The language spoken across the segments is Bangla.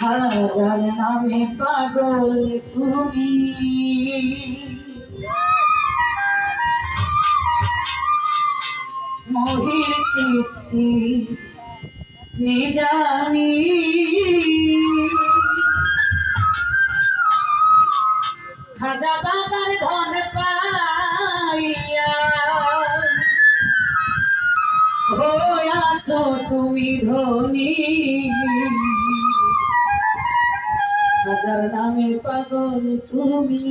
হাজার নামে পাগল তুমি। মহির চিস্তি নিজানি। খাজা বাবার ধন পাইয়া। তুমি ধনী। হাজার নামে পাগল তুমি।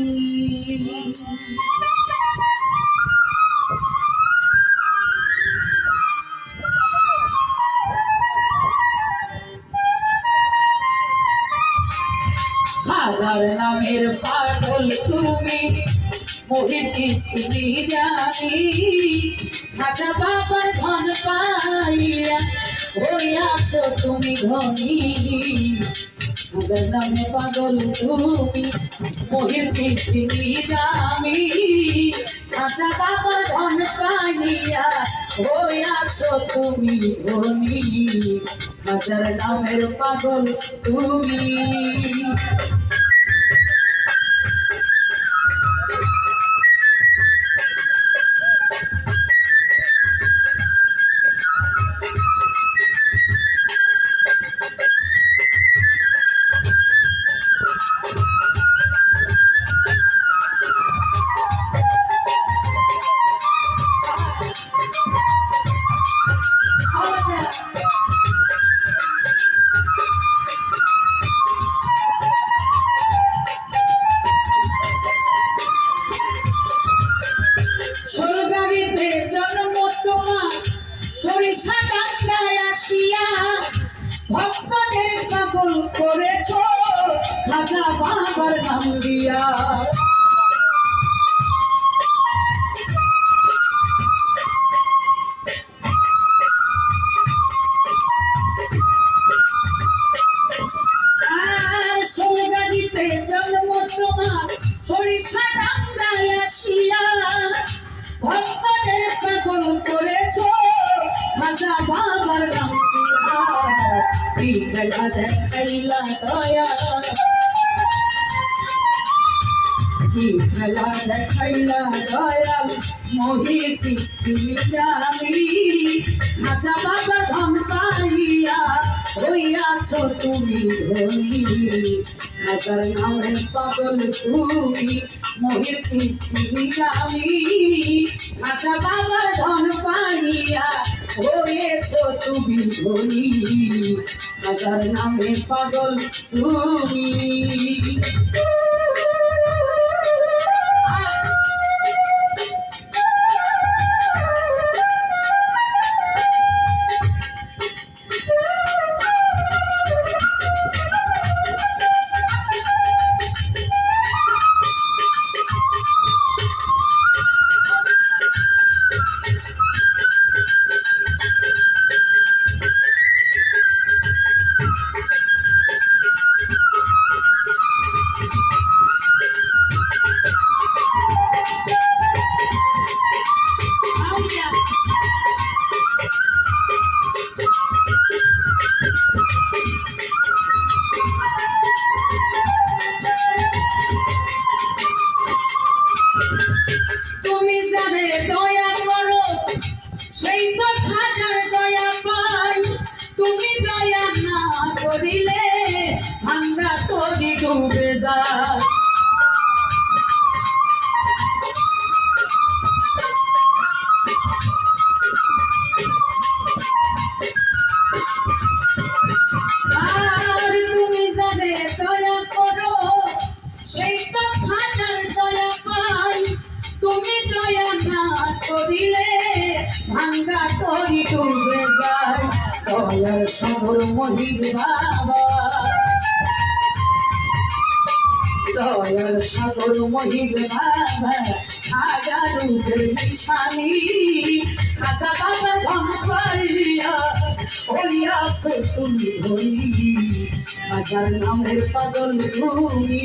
হাজার নামের মহিচিস তুমি জানি খাজা বাবার ধন পাইয়া হইয়াছ তুমি ধনী। হাজার নামে পাগল তুমি মহিচিস তুমি জানি খাজা বাবার ধন পাইয়া হইয়াছ তুমি ধনী। হাজার নামের পাগল তুমি। সরকারিতে জন্ম তোমার সরিষা ডাক্তায় আসিয়া ভক্তদের পাগল করেছ খাজা বাবার দিয়া। কি দেখাইলা কি খেলা দেখাইলা দয়াল মোহির চিস্তি জানি খাজা বাবা ধন পাইয়া হইয়াছ তুমি ধনী। হাজার নামের পাগল তুমি মোহির চিস্তি জানি খাজা বাবার ধন পাইয়া হয়েছ তুমি ধনী। হাজার নামে পাগল তুমি। মহির বাবা দয়ার সাগর মহির বাবা হাজার রূপের নিশানি খাতা বাবা ধন পাইয়া হইয়াছ তুমি হই হাজার নামের পাগল তুমি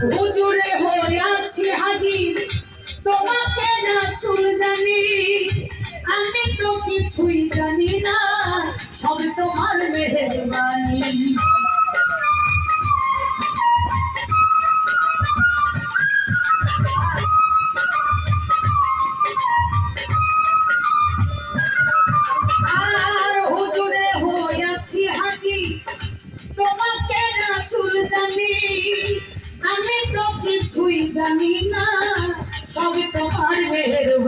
হুজুরে হইয়াছি হাজির। তোমাকে না সুর জানি, আমি তো কিছুই জানি না, সব তোমার মেহেরবানি।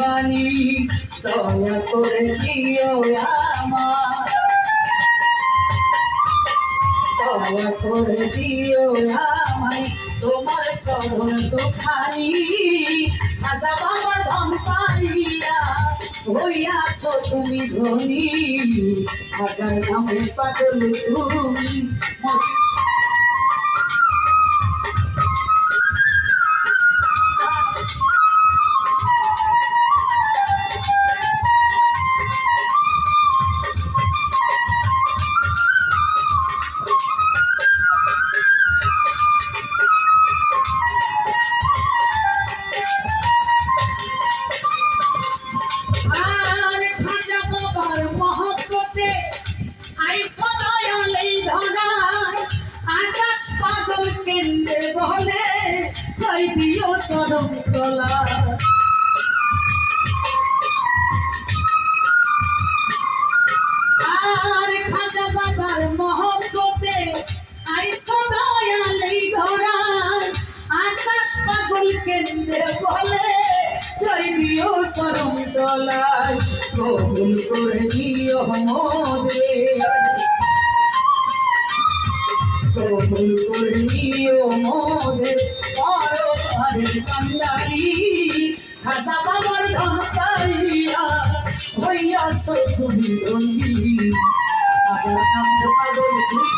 মেহরবানি দয়া করে দিও আমার দয়া করে দিও আমায়, তোমার চরণ দুখানি হাজা বাবা ধম পাইয়া হইয়াছ তুমি ধনী। হাজার নামে পাগল তুমি দিও তলা আর বাবার মহব্বতে আইসো দয়ালেই ধরার আকাশ পাগল কেন্দ্রে বলে জৈবিও সরম তলায় কবুল করে দিও মোদে কবুল করে দিও মোদে বড় ঘরের কান্দারি খাজা বাবার ধন পাইয়া হইয়া সতুমি রঙ্গি আবার নাম পাগল তুই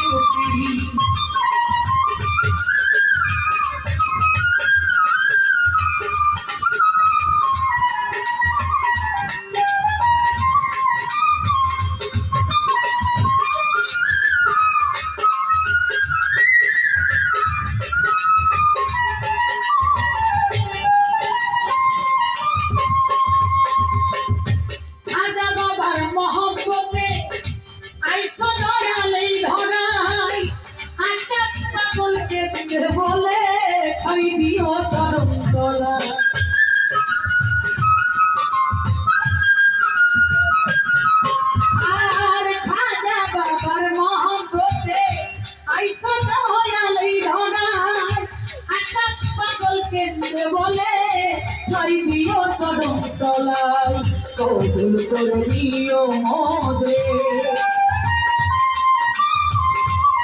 তলায় কবুল করে দিও মোদে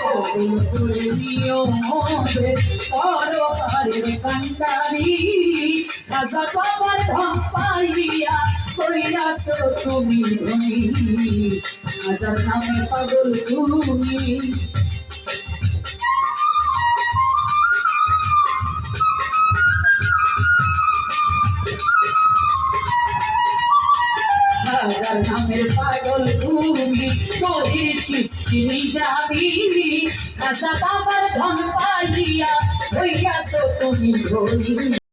কবুল করে দিও মোদে পরপারের কান্ডারি, রাজা বাবার ধন পাইয়া কইরাস তুমি ধনী। হাজার নামে পাগল তুমি তিনি যাবি রাজা বাবার ধন পাইয়া হইয়াছ তুমি ধনী।